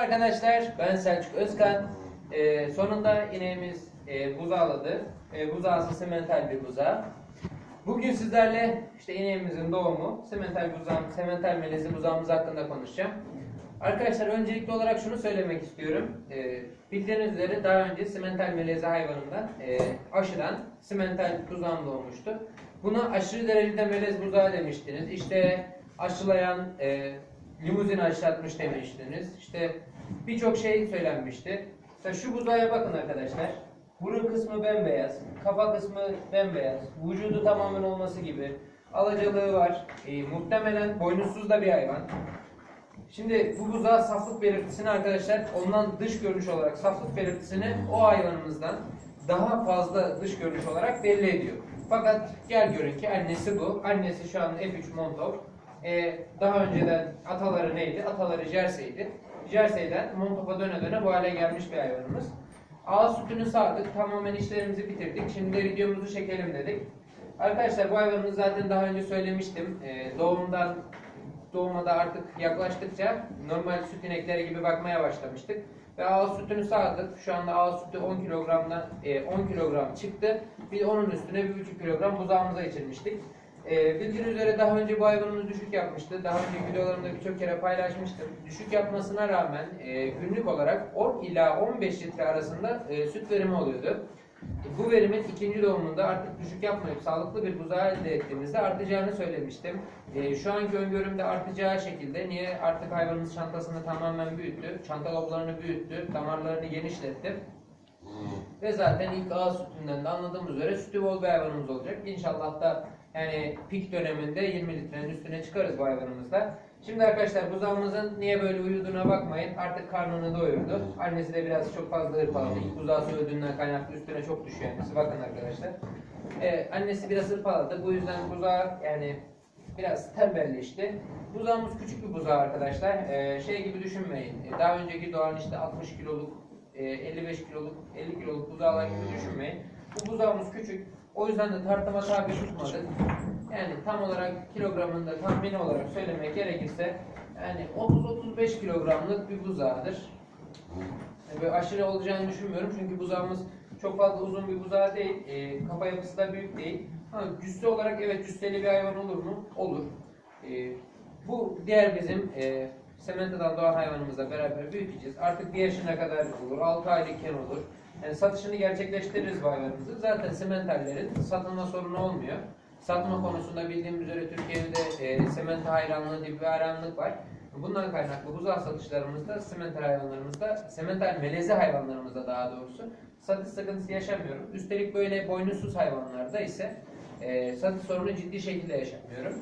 arkadaşlar, ben Selçuk Özkan. Ee, sonunda ineğimiz e, buzağladı. E, buzağısı semental bir buzağı. Bugün sizlerle işte ineğimizin doğumu, semental buzağım, semental melezi buzağımız hakkında konuşacağım. Arkadaşlar öncelikli olarak şunu söylemek istiyorum. Ee, bildiğiniz üzere daha önce simental melezi hayvanından e, aşıdan simental buzağım doğmuştu. Buna aşırı derecede melez buzağı demiştiniz. İşte aşılayan e, limuzin aşılatmış demiştiniz. İşte birçok şey söylenmişti. Mesela şu buzağa bakın arkadaşlar. Burun kısmı bembeyaz, kafa kısmı bembeyaz, vücudu tamamen olması gibi. Alacalığı var. E, muhtemelen boynuzsuz da bir hayvan. Şimdi bu buzağı saflık belirtisini arkadaşlar ondan dış görünüş olarak saflık belirtisini o hayvanımızdan daha fazla dış görünüş olarak belli ediyor. Fakat gel görün ki annesi bu. Annesi şu an F3 Montov. Ee, daha önceden ataları neydi? Ataları Jersey'di. Jersey'den Montov'a döne döne bu hale gelmiş bir hayvanımız. Ağız sütünü sağdık. Tamamen işlerimizi bitirdik. Şimdi de videomuzu çekelim dedik. Arkadaşlar bu hayvanımızı zaten daha önce söylemiştim. Ee, doğumdan doğuma da artık yaklaştıkça normal süt inekleri gibi bakmaya başlamıştık. Ve ağız sütünü sağdık. Şu anda ağız sütü 10 kilogramdan e, 10 kilogram çıktı. Bir onun üstüne 1,5 kilogram buzağımıza içirmiştik. E, bildiğiniz üzere daha önce bu hayvanımız düşük yapmıştı. Daha önce videolarımda birçok kere paylaşmıştım. Düşük yapmasına rağmen e, günlük olarak 10 ila 15 litre arasında e, süt verimi oluyordu. Bu verimin ikinci doğumunda artık düşük yapmayıp sağlıklı bir buzağı elde ettiğimizde artacağını söylemiştim. Ee, şu anki öngörümde artacağı şekilde niye artık hayvanımız çantasını tamamen büyüttü, çanta loblarını büyüttü, damarlarını genişletti. Ve zaten ilk ağız sütünden de anladığımız üzere sütü bol bir hayvanımız olacak. İnşallah da yani pik döneminde 20 litrenin üstüne çıkarız bu hayvanımızla. Şimdi arkadaşlar buzağımızın niye böyle uyuduğuna bakmayın. Artık karnını doyurdu. Annesi de biraz çok fazla hırpaladı. İlk buzağı öldüğünden kaynaklı üstüne çok düşüyor annesi. Bakın arkadaşlar. Ee, annesi biraz hırpaladı. Bu yüzden buzağı yani biraz tembelleşti. Buzağımız küçük bir buzağı arkadaşlar. Ee, şey gibi düşünmeyin. Ee, Daha önceki doğan işte 60 kiloluk, e, 55 kiloluk, 50 kiloluk buzağlar gibi düşünmeyin. Bu buzağımız küçük. O yüzden de tartıma tabi tutmadık. Yani tam olarak kilogramında tahmini olarak söylemek gerekirse yani 30-35 kilogramlık bir buzağıdır. Yani böyle aşırı olacağını düşünmüyorum çünkü buzağımız çok fazla uzun bir buzağı değil. E, kafa yapısı da büyük değil. Ha, cüsse olarak evet cüsseli bir hayvan olur mu? Olur. E, bu diğer bizim e, Sementa'dan doğan hayvanımızla beraber büyüteceğiz. Artık bir yaşına kadar olur, 6 aylıkken olur. Yani satışını gerçekleştiririz bu hayvanımızı. Zaten sementallerin satılma sorunu olmuyor. Satma konusunda bildiğimiz üzere Türkiye'de e, sementa hayranlığı diye bir hayranlık var. Bundan kaynaklı buzağı satışlarımızda, semental hayvanlarımızda, semental melezi hayvanlarımızda daha doğrusu satış sıkıntısı yaşamıyorum. Üstelik böyle boynuzsuz hayvanlarda ise e, satış sorunu ciddi şekilde yaşamıyorum.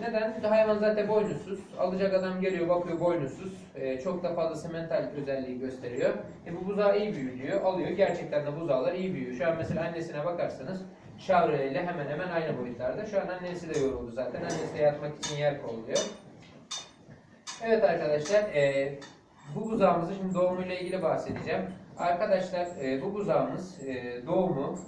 Neden? Hayvan zaten boynuzsuz. Alacak adam geliyor bakıyor boynuzsuz. E, çok da fazla semental özelliği gösteriyor. E, bu buzağı iyi büyüyor. Alıyor. Gerçekten de buzağlar iyi büyüyor. Şu an mesela annesine bakarsanız Şavre ile hemen hemen aynı boyutlarda. Şu an annesi de yoruldu zaten. Annesi de yatmak için yer kolluyor. Evet arkadaşlar, e, bu buzağımızın şimdi doğumuyla ilgili bahsedeceğim. Arkadaşlar e, bu buzağımız e, doğumu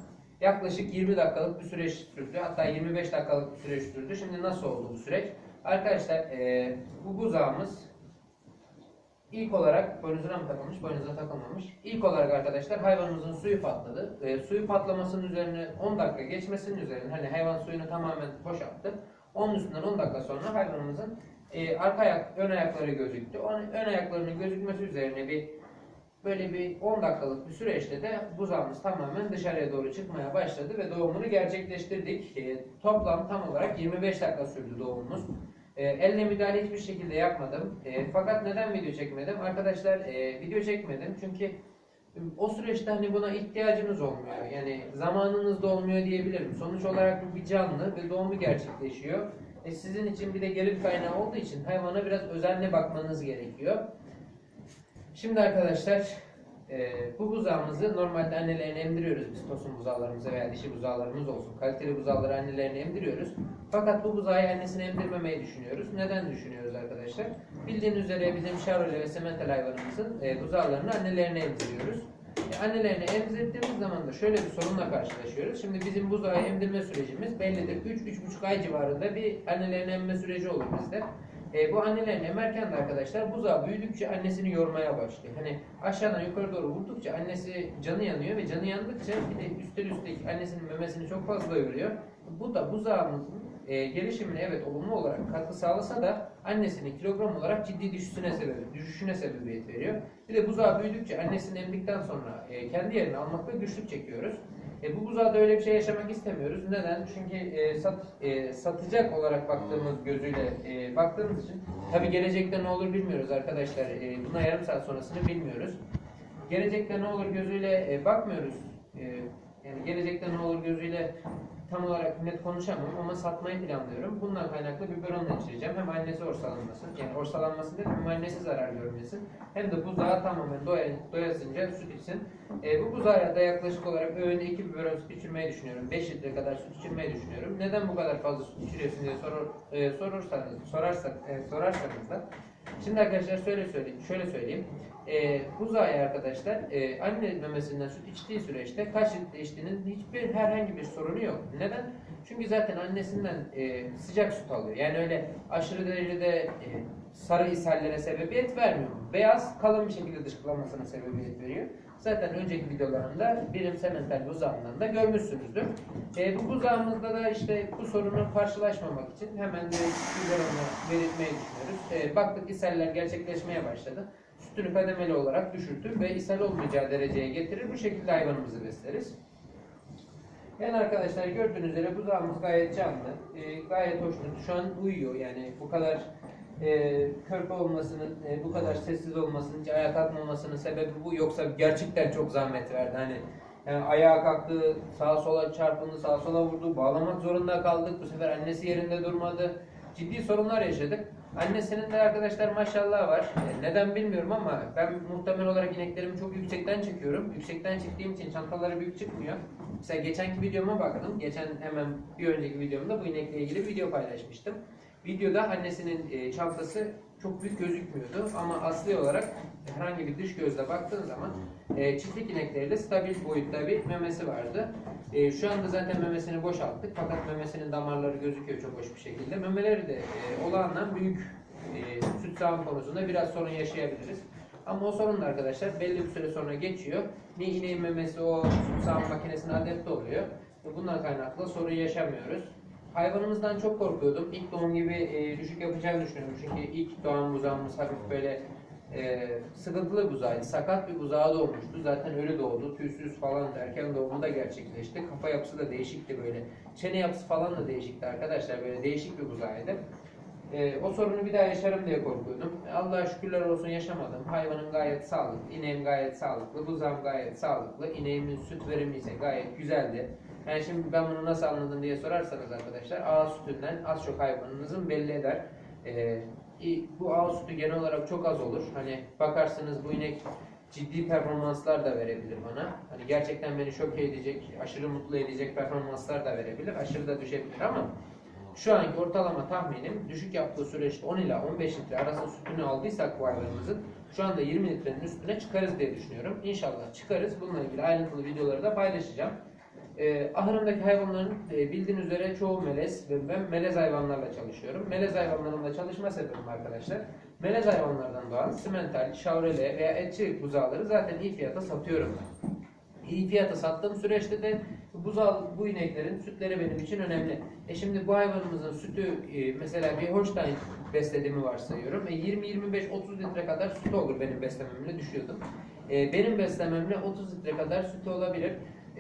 yaklaşık 20 dakikalık bir süreç sürdü. Hatta 25 dakikalık bir süreç sürdü. Şimdi nasıl oldu bu süreç? Arkadaşlar e, bu buzağımız ilk olarak boynuzuna mı takılmış, boynuzuna takılmamış. İlk olarak arkadaşlar hayvanımızın suyu patladı. E, suyu patlamasının üzerine 10 dakika geçmesinin üzerine hani hayvan suyunu tamamen boşalttı. Onun üstünden 10 dakika sonra hayvanımızın e, arka ayak, ön ayakları gözüktü. O ön ayaklarının gözükmesi üzerine bir böyle bir 10 dakikalık bir süreçte de buzağımız tamamen dışarıya doğru çıkmaya başladı ve doğumunu gerçekleştirdik. E, toplam tam olarak 25 dakika sürdü doğumumuz. E, elle müdahale hiçbir şekilde yapmadım. E, fakat neden video çekmedim? Arkadaşlar e, video çekmedim çünkü e, o süreçte hani buna ihtiyacınız olmuyor. Yani zamanınız da olmuyor diyebilirim. Sonuç olarak bu bir canlı ve doğumu gerçekleşiyor. E, sizin için bir de gelir kaynağı olduğu için hayvana biraz özenli bakmanız gerekiyor. Şimdi arkadaşlar e, bu buzağımızı normalde annelerine emdiriyoruz biz tosun buzağlarımıza veya dişi buzağlarımız olsun. Kaliteli buzağları annelerine emdiriyoruz. Fakat bu buzağı annesine emdirmemeyi düşünüyoruz. Neden düşünüyoruz arkadaşlar? Bildiğiniz üzere bizim şarole ve semental hayvanımızın e, buzağlarını annelerine emdiriyoruz. E, annelerine emzirdiğimiz zaman da şöyle bir sorunla karşılaşıyoruz. Şimdi bizim buzağı emdirme sürecimiz bellidir. 3-3,5 ay civarında bir annelerin emme süreci olur bizde. E, bu annelerin emerken de arkadaşlar buzağı büyüdükçe annesini yormaya başlıyor. Hani aşağıdan yukarı doğru vurdukça annesi canı yanıyor ve canı yandıkça bir de üstten üstteki annesinin memesini çok fazla yoruyor. Bu da buzağımızın e, gelişimine evet olumlu olarak katkı sağlasa da annesinin kilogram olarak ciddi düşüşüne sebep, düşüşüne sebebiyet veriyor. Bir de buzağı büyüdükçe annesini emdikten sonra e, kendi yerini almakta güçlük çekiyoruz. E, bu buzağda öyle bir şey yaşamak istemiyoruz. Neden? Çünkü e, sat, e, satacak olarak baktığımız gözüyle e, baktığımız için tabi gelecekte ne olur bilmiyoruz arkadaşlar. E, buna yarım saat sonrasını bilmiyoruz. Gelecekte ne olur gözüyle e, bakmıyoruz. E, yani gelecekte ne olur gözüyle tam olarak net konuşamam ama satmayı planlıyorum. Bundan kaynaklı biberonla içireceğim. Hem annesi orsalanmasın, yani orsalanmasın dedim hem annesi zarar görmesin. Hem de buzağı tamamen doya, doyasınca süt içsin. E, bu buzağa da yaklaşık olarak öğünde 2 biberon süt içirmeyi düşünüyorum. 5 litre kadar süt içirmeyi düşünüyorum. Neden bu kadar fazla süt içiriyorsun diye sorur, e, sorursanız, sorarsak, e, sorarsanız da Şimdi arkadaşlar şöyle söyleyeyim, şöyle söyleyeyim. E, buzağı arkadaşlar e, anne memesinden süt içtiği süreçte kaç litre içtiğinin hiçbir herhangi bir sorunu yok. Neden? Çünkü zaten annesinden e, sıcak süt alıyor. Yani öyle aşırı derecede e, sarı ishallere sebebiyet vermiyor. Beyaz kalın bir şekilde dışkılanmasına sebebiyet veriyor. Zaten önceki videolarımda birim semental buzağından da görmüşsünüzdür. E, bu buzağımızda da işte bu sorunu karşılaşmamak için hemen direkt biberonla verilmeyi düşünüyoruz. E, baktık ishaller gerçekleşmeye başladı. Sütünü kademeli olarak düşürtür ve ishal olmayacağı dereceye getirir. Bu şekilde hayvanımızı besleriz. Yani arkadaşlar gördüğünüz üzere buzağımız gayet canlı, e, gayet hoşnut. Şu an uyuyor yani bu kadar e, körpe olmasının, e, bu kadar sessiz olmasının, hiç ayağa kalkmamasının sebebi bu. Yoksa gerçekten çok zahmet verdi. Hani yani ayağa kalktı, sağa sola çarpındı, sağa sola vurdu, bağlamak zorunda kaldık. Bu sefer annesi yerinde durmadı. Ciddi sorunlar yaşadık. Annesinin de arkadaşlar maşallah var. E, Neden bilmiyorum ama ben muhtemel olarak ineklerimi çok yüksekten çekiyorum. Yüksekten çektiğim için çantaları büyük çıkmıyor. Mesela geçenki videoma baktım. Geçen hemen bir önceki videomda bu inekle ilgili video paylaşmıştım. Videoda annesinin e, çantası çok büyük gözükmüyordu ama asli olarak herhangi bir dış gözle baktığın zaman e, çiftlik inekleriyle stabil boyutta bir memesi vardı. E, şu anda zaten memesini boşalttık fakat memesinin damarları gözüküyor çok hoş bir şekilde. Memeleri de e, olağandan büyük e, süt sağım konusunda biraz sorun yaşayabiliriz. Ama o sorun da arkadaşlar belli bir süre sonra geçiyor. Ne ineğin memesi o süt sağım makinesine adapte oluyor. Bundan kaynaklı sorun yaşamıyoruz. Hayvanımızdan çok korkuyordum. İlk doğum gibi e, düşük yapacağını düşünüyorum. Çünkü ilk doğan buzağımız hafif böyle e, sıkıntılı buzağıydı. Sakat bir buzağı doğmuştu. Zaten ölü doğdu. Tüysüz falan erken doğumu da gerçekleşti. Kafa yapısı da değişikti böyle. Çene yapısı falan da değişikti arkadaşlar. Böyle değişik bir buzağıydı. E, o sorunu bir daha yaşarım diye korkuyordum. Allah'a şükürler olsun yaşamadım. Hayvanım gayet sağlıklı, ineğim gayet sağlıklı, buzağım gayet sağlıklı, ineğimin süt verimi ise gayet güzeldi. Yani şimdi ben bunu nasıl anladım diye sorarsanız arkadaşlar ağız sütünden az çok hayvanınızın belli eder. E, i- bu ağız sütü genel olarak çok az olur. Hani bakarsınız bu inek ciddi performanslar da verebilir bana. Hani gerçekten beni şok edecek, aşırı mutlu edecek performanslar da verebilir. Aşırı da düşebilir ama şu anki ortalama tahminim düşük yaptığı süreçte 10 ila 15 litre arası sütünü aldıysak bu hayvanımızın şu anda 20 litrenin üstüne çıkarız diye düşünüyorum. İnşallah çıkarız. Bununla ilgili ayrıntılı videoları da paylaşacağım. Ee, ahırımdaki hayvanların e, bildiğiniz üzere çoğu melez ve ben melez hayvanlarla çalışıyorum. Melez hayvanlarımla çalışma sebebim arkadaşlar. Melez hayvanlardan doğan simental, şavrele veya etçi buzağları zaten iyi fiyata satıyorum ben. İyi fiyata sattığım süreçte de buzağı, bu ineklerin sütleri benim için önemli. E şimdi bu hayvanımızın sütü e, mesela bir Holstein beslediğimi varsayıyorum. E 20-25-30 litre kadar sütü olur benim beslememle düşüyordum. E, benim beslememle 30 litre kadar sütü olabilir.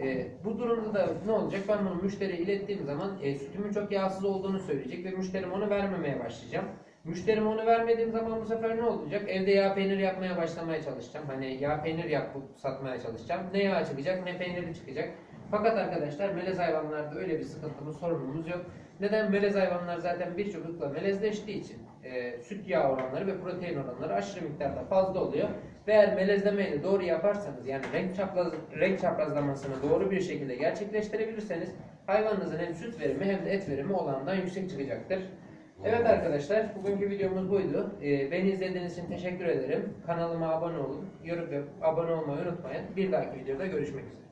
E, bu durumda da ne olacak? Ben bunu müşteriye ilettiğim zaman e, sütümün çok yağsız olduğunu söyleyecek ve müşterim onu vermemeye başlayacağım. Müşterim onu vermediğim zaman bu sefer ne olacak? Evde yağ peynir yapmaya başlamaya çalışacağım. Hani yağ peynir yapıp satmaya çalışacağım. Ne yağ çıkacak ne peyniri çıkacak. Fakat arkadaşlar melez hayvanlarda öyle bir sıkıntımız, sorunumuz yok. Neden? Melez hayvanlar zaten birçok ırkla melezleştiği için e, süt yağ oranları ve protein oranları aşırı miktarda fazla oluyor. Ve eğer melezlemeyi de doğru yaparsanız yani renk çapraz renk çaprazlamasını doğru bir şekilde gerçekleştirebilirseniz hayvanınızın hem süt verimi hem de et verimi olandan yüksek çıkacaktır. Evet arkadaşlar, bugünkü videomuz buydu. Ee, beni izlediğiniz için teşekkür ederim. Kanalıma abone olun, yorum yapıp abone olmayı unutmayın. Bir dahaki videoda görüşmek üzere.